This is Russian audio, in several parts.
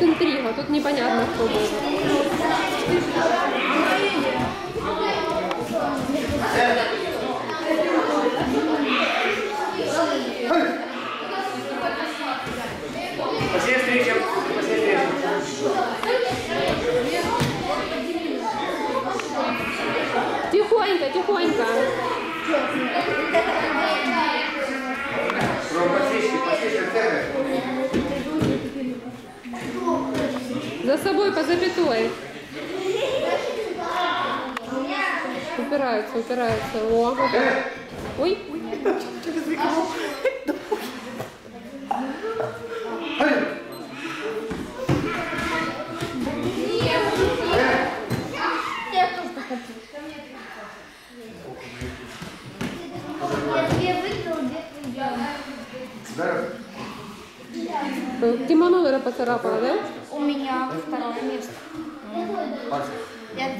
тут непонятно, кто был. Спасибо, встреча. Встреча. Тихонько, тихонько. За собой по запятой. Упираются, упираются. О. Ой, две проиграл. Здорово. кимоно, наверное, поцарапала, да? У меня второе место. Я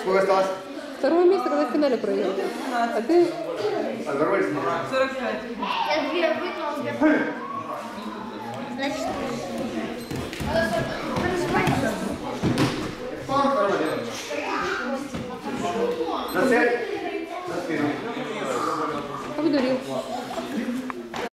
Сколько осталось? Второе место, когда в финале проиграл. А ты? Здоровье 45. Я две выиграл, Значит,